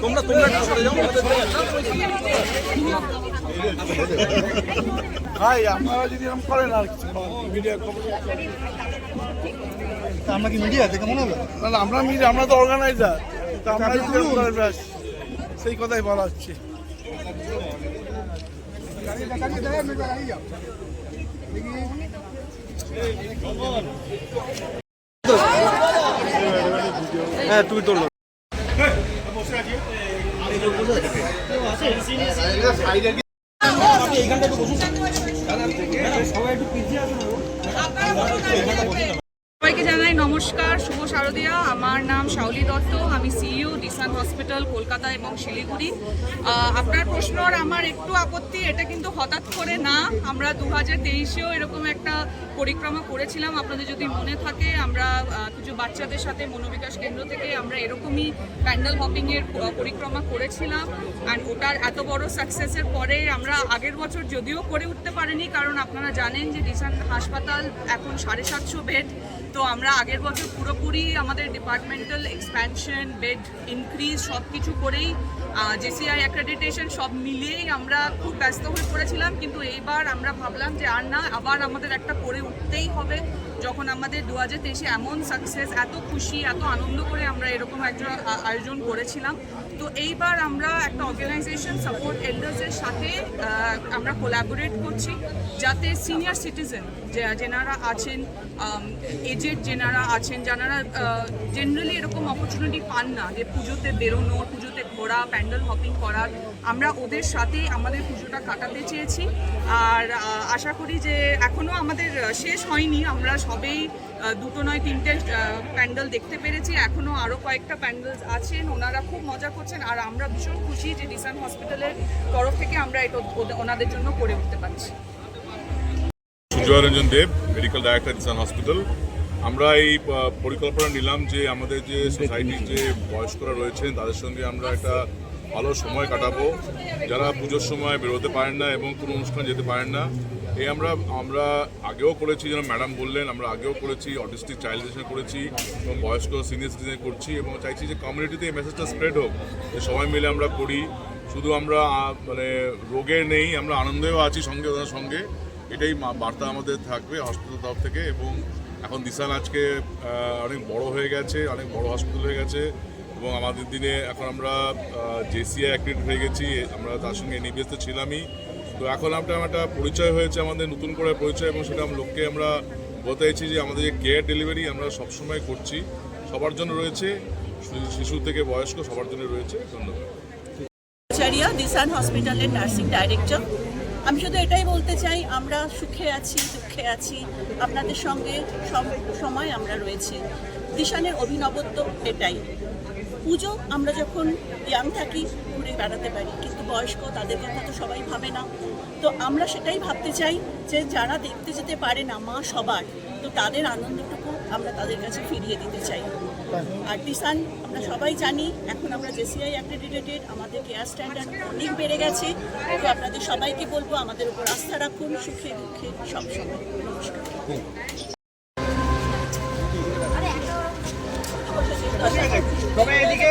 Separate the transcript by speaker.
Speaker 1: তোমরা তোমরা সরে যাও
Speaker 2: ভাই আপনারা যদি এরকম করেন আর মিডিয়া
Speaker 3: আমরা কি মিডিয়া থেকে মনে হলো
Speaker 2: না আমরা মিডিয়া আমরা তো অর্গানাইজার তা আমরা সেই কথাই বলা হচ্ছে
Speaker 1: হ্যাঁ তুই তোলো।
Speaker 4: সবাইকে জানাই নমস্কার, শুভ শারদিয়া। আমার নাম শাওলি দত্ত, আমি সিইও ডিসান হসপিটাল, কলকাতা এবং শিলিগুড়ি। আপনার প্রশ্ন আর আমার একটু আপত্তি, এটা কিন্তু হঠাৎ করে না। আমরা দু হাজার তেইশেও এরকম একটা পরিক্রমা করেছিলাম। আপনাদের যদি মনে থাকে, আমরা কিছু বাচ্চাদের সাথে মনোবিকাশ কেন্দ্র থেকে আমরা এরকমই প্যান্ডেল হপিংয়ের পরিক্রমা করেছিলাম। অ্যান্ড ওটার এত বড় সাকসেসের পরে আমরা আগের বছর যদিও করে উঠতে পারিনি, কারণ আপনারা জানেন যে ডিসান হাসপাতাল এখন সাড়ে সাতশো বেড। তো আমরা আগের বছর পুরোপুরি আমাদের ডিপার্টমেন্টাল এক্সপ্যানশন বেড ইনক্রিজ সব কিছু করেই জেসিআই অ্যাক্রেডিটেশন সব মিলিয়েই আমরা খুব ব্যস্ত হয়ে পড়েছিলাম। কিন্তু এইবার আমরা ভাবলাম যে আর না, আবার আমাদের একটা করে উঠতেই হবে। যখন আমাদের দু হাজার তেইশে এমন সাকসেস এত খুশি, এত আনন্দ করে আমরা এরকম একটা আয়োজন করেছিলাম। তো এইবার আমরা একটা অর্গানাইজেশন সাপোর্ট এল্ডার্সের সাথে আমরা কোলাবোরেট করছি যাতে সিনিয়র সিটিজেন যেনারা আছেন এজেড যেনারা আছেন যারা জেনারেলি এরকম অপরচুনিটি পান না যে পুজোতে বেরোনো, পুজোতে ঘোরা প্যান্ডেল হপিং করার আমরা ওদের সাথেই আমাদের পুজোটা কাটাতে চেয়েছি। আর আশা করি যে এখনও আমাদের শেষ হয়নি। আমরা সবেই দুটো নয়, তিনটে প্যান্ডেল দেখতে পেরেছি। এখনও আরও কয়েকটা প্যান্ডেল আছেন, ওনারা খুব মজা করছেন। আর আমরা ভীষণ খুশি যে ডিসান হসপিটালের তরফ থেকে আমরা এটা ওনাদের জন্য করে উঠতে পারছি।
Speaker 5: Sujoy Ranjan Deb, medical director Desun hospital. আমরা এই পরিকল্পনা নিলাম যে আমাদের যে সোসাইটির যে বয়স্করা রয়েছেন, তাদের সঙ্গে আমরা একটা ভালো সময় কাটাবো। যারা পুজোর সময় বেরোতে পারেন না এবং কোনো অনুষ্ঠান যেতে পারেন না এই আমরা আমরা আগেও করেছি, যেন ম্যাডাম বললেন, আমরা আগেও করেছি অটিস্টিক চাইল্ডের করেছি, এবং বয়স্ক সিনিয়র সিটিজেন করছি, এবং চাইছি যে কমিউনিটিতে এই মেসেজটা স্প্রেড হোক, যে সবাই মিলে আমরা করি। শুধু আমরা মানে রোগে নেই, আমরা আনন্দেও আছি সঙ্গে ওদের সঙ্গে। এটাই বার্তা আমাদের থাকবে হসপিটাল তরফ থেকে, এবং এখন দিশান আজকে অনেক বড় হয়ে গেছে, অনেক বড় হসপিটাল হয়ে গেছে এবং আমাদের দিনে এখন আমরা জেসিআই অ্যাক্টিভ হয়ে গেছি আমরা তার সঙ্গে এনইবিএস তো ছিলামই। তো এখন আমরা একটা পরিচয় হয়েছে, আমাদের নতুন করে পরিচয় এবং সেটা লোককে আমরা বলতে চাইছি যে আমাদের যে কেয়ার ডেলিভারি আমরা সবসময় করছি, সবার জন্য রয়েছে শিশু থেকে বয়স্ক সবার জন্য রয়েছে, ধন্যবাদ।
Speaker 6: দিসান হসপিটালের নার্সিং ডাইরেক্টর আমি শুধু এটাই বলতে চাই, আমরা সুখে আছি, দুঃখে আছি। আপনাদের সঙ্গে সব সময় আমরা রয়েছি। দিশানের অভিনবত্ব এটাই। পুজো, আমরা যখন ইয়াং থাকি, ঘুরে বেড়াতে পারি, কিন্তু বয়স্ক তাদের কথা তো সবাই ভাবে না। তো আমরা সেটাই ভাবতে চাই যে, যারা দেখতে যেতে পারে না, মা সবার, তো তাদের আনন্দটুকু আমরা তাদের কাছে ফিরিয়ে দিতে চাই। আর দিসান আমরা সবাই জানি এখন আমরা জেসিআই অ্যাক্রেডিটেড আমাদের কেয়ার স্ট্যান্ডার্ড অনেক বেড়ে গেছে। তো আপনাদের সবাইকে বলব আমাদের উপর আস্থা রাখুন সুখে দুঃখে সবসময় নমস্কার।
Speaker 2: তবে এদিকে